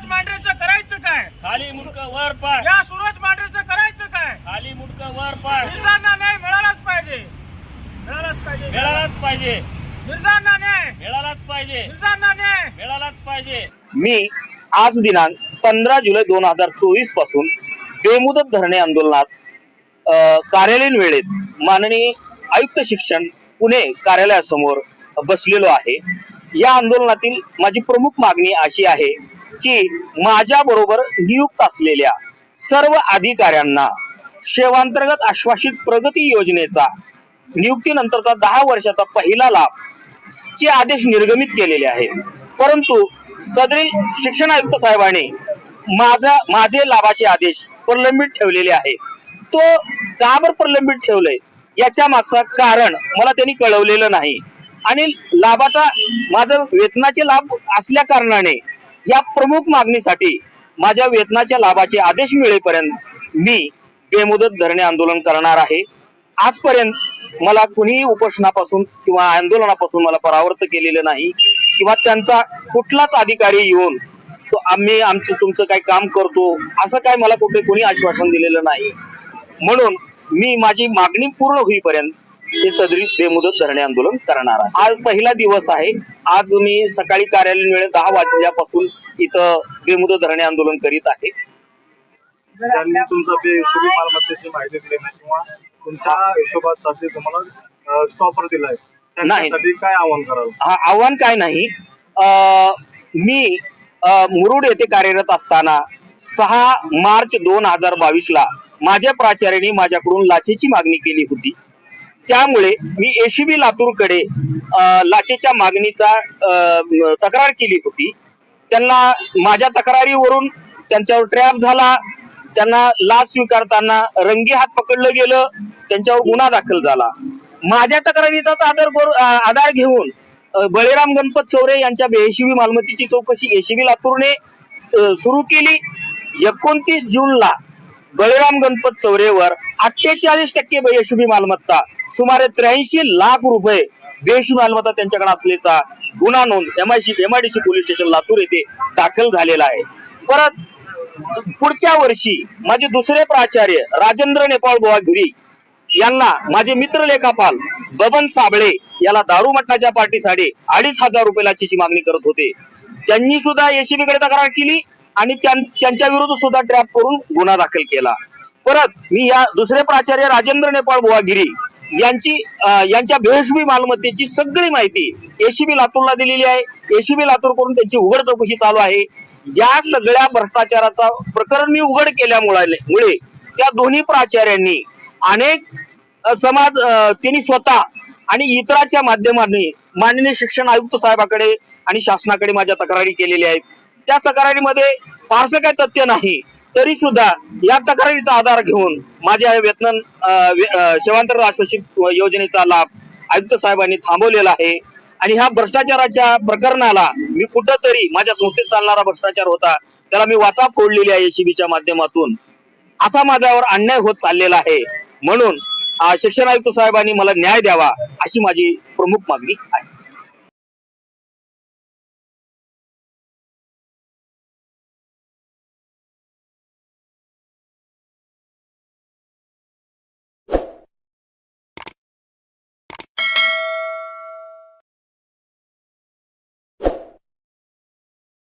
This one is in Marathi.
सूरज मांढरेचं करायचं काय? खाली मुंडक वर पाय. या सूरज मांढरेचं करायचं काय? खाली मुंडक वर पाय. मिर्झांना न्याय मिळालाच पाहिजे. मिळालाच पाहिजे. मिळालाच पाहिजे. मिर्झांना न्याय. मिळालाच पाहिजे. मिर्झांना न्याय. मिळालाच पाहिजे. मी आज दिनांक पंधरा जुलै दोन हजार चोवीसपासून बेमुदत धरणे आंदोलनात कार्यालयीन वेळेत माननीय आयुक्त शिक्षण पुणे कार्यालयासमोर बसलेलो आहे. या आंदोलनातील माझी प्रमुख मागणी अशी आहे की माझ्या बरोबर नियुक्त असलेल्या सर्व अधिकाऱ्यांना सेवांतर्गत आश्वासित प्रगती योजनेचा नियुक्तीनंतरचा दहा वर्षाचा पहिला लाभ चे आदेश निर्गमित केलेले आहे. परंतु सदरील शिक्षण आयुक्त साहेबांनी माझा माझे लाभाचे आदेश प्रलंबित ठेवलेले आहे. तो का बरं प्रलंबित ठेवलंय? याच्या मागचं कारण मला त्यांनी कळवलेलं नाही. आणि लाभाचा माझं वेतनाचे लाभ असल्या कारणाने या प्रमुख मागणीसाठी माझ्या वेतनाच्या लाभाचे आदेश मिळेपर्यंत मी बेमुदत धरणे आंदोलन करणार आहे. आजपर्यंत मला कुणीही उपोषणापासून किंवा आंदोलनापासून मला परावर्त केलेलं नाही किंवा त्यांचा कुठलाच अधिकारी येऊन तो आम्ही आमचं तुमचं काय काम करतो असं काय मला कुठे कोणी आश्वासन दिलेलं नाही. म्हणून मी माझी मागणी पूर्ण होईपर्यंत हे सदरी बेमुदत धरणे आंदोलन करणार आहे. आज पहिला दिवस आहे. आज मी सकाळी कार्यालयीन वेळेत दहा वाजल्यापासून इथं बेमुदत धरणे आंदोलन करीत आहे. त्यांनी तुमचा ते हिशोबी मालमत्तेची माहिती दिली नाही किंवा तुमच्या हिशोबासाठी तुम्हाला स्टॉपर दिलाय. नाही. त्यासाठी काय आव्हान हा काय नाही. मी मुरुड येथे कार्यरत असताना सहा मार्च दोन हजार बावीस ला माझ्या प्राचार्याने माझ्याकडून लाचेची मागणी केली होती. त्यामुळे मी एसीबी लातूरकडे लाचेच्या मागणीचा तक्रार केली होती. त्यांना माझ्या तक्रारीवरून त्यांच्यावर ट्रॅप झाला. त्यांना लाच स्वीकारताना रंगी हात पकडलं गेलं. त्यांच्यावर गुन्हा दाखल झाला. माझ्या तक्रारीचाच आधार आधार घेऊन बळीराम गणपत चौरे यांच्या बेहिशेबी मालमत्तेची चौकशी एसीबी लातूरने सुरू केली. एकोणतीस जूनला बळीराम गणपत चौरेवर अठ्ठेचाळीस टक्के बेहिशेबी मालमत्ता सुमारे त्र्याऐंशी लाख रुपये बेहिशेबी मालमत्ता त्यांच्याकडे असल्याचा गुन्हा नोंद MIC MIDC police station Latur येथे दाखल झालेला आहे. परत पुढच्या वर्षी माझे दुसरे प्राचार्य राजेंद्र नेपाळ गोवागिरी यांना माझे मित्र लेखापाल बबन साबळे याला दारू मटणाच्या पार्टीसाठी अडीच हजार रुपये लाचीची मागणी करत होते. त्यांनी सुद्धा एसीबी कडे तक्रार केली. आणि त्यांच्या विरुद्ध सुद्धा ट्रॅप करून गुन्हा दाखल केला. परत मी या दुसरे प्राचार्य राजेंद्र नेपाळ बुवागिरी यांची यांच्या बेहिशोबी मालमत्तेची सगळी माहिती एसीबी लातूरला दिलेली आहे. एसीबी लातूर करून त्यांची उघड चौकशी चालू आहे. या सगळ्या भ्रष्टाचाराचा प्रकरण मी उघड केल्यामुळे मुळे त्या दोन्ही प्राचार्यांनी अनेक समाज त्यांनी स्वतः आणि इतराच्या माध्यमाने माननीय शिक्षण आयुक्त साहेबाकडे आणि शासनाकडे माझ्या तक्रारी केलेल्या आहेत. त्या तक्रारीमध्ये फारसं काही तथ्य नाही तरी सुद्धा या तक्रारीचा आधार घेऊन माझ्या वेतन सेवांतर आश्वासित योजनेचा लाभ आयुक्त साहेबांनी थांबवलेला आहे. आणि ह्या भ्रष्टाचाराच्या प्रकरणाला मी कुठंतरी माझ्या संस्थेत चालणारा भ्रष्टाचार होता त्याला मी वाचा फोडलेली आहे एसीबीच्या माध्यमातून. असा माझ्यावर अन्याय होत चाललेला आहे. म्हणून शिक्षण आयुक्त साहेबांनी मला न्याय द्यावा अशी माझी प्रमुख मागणी आहे.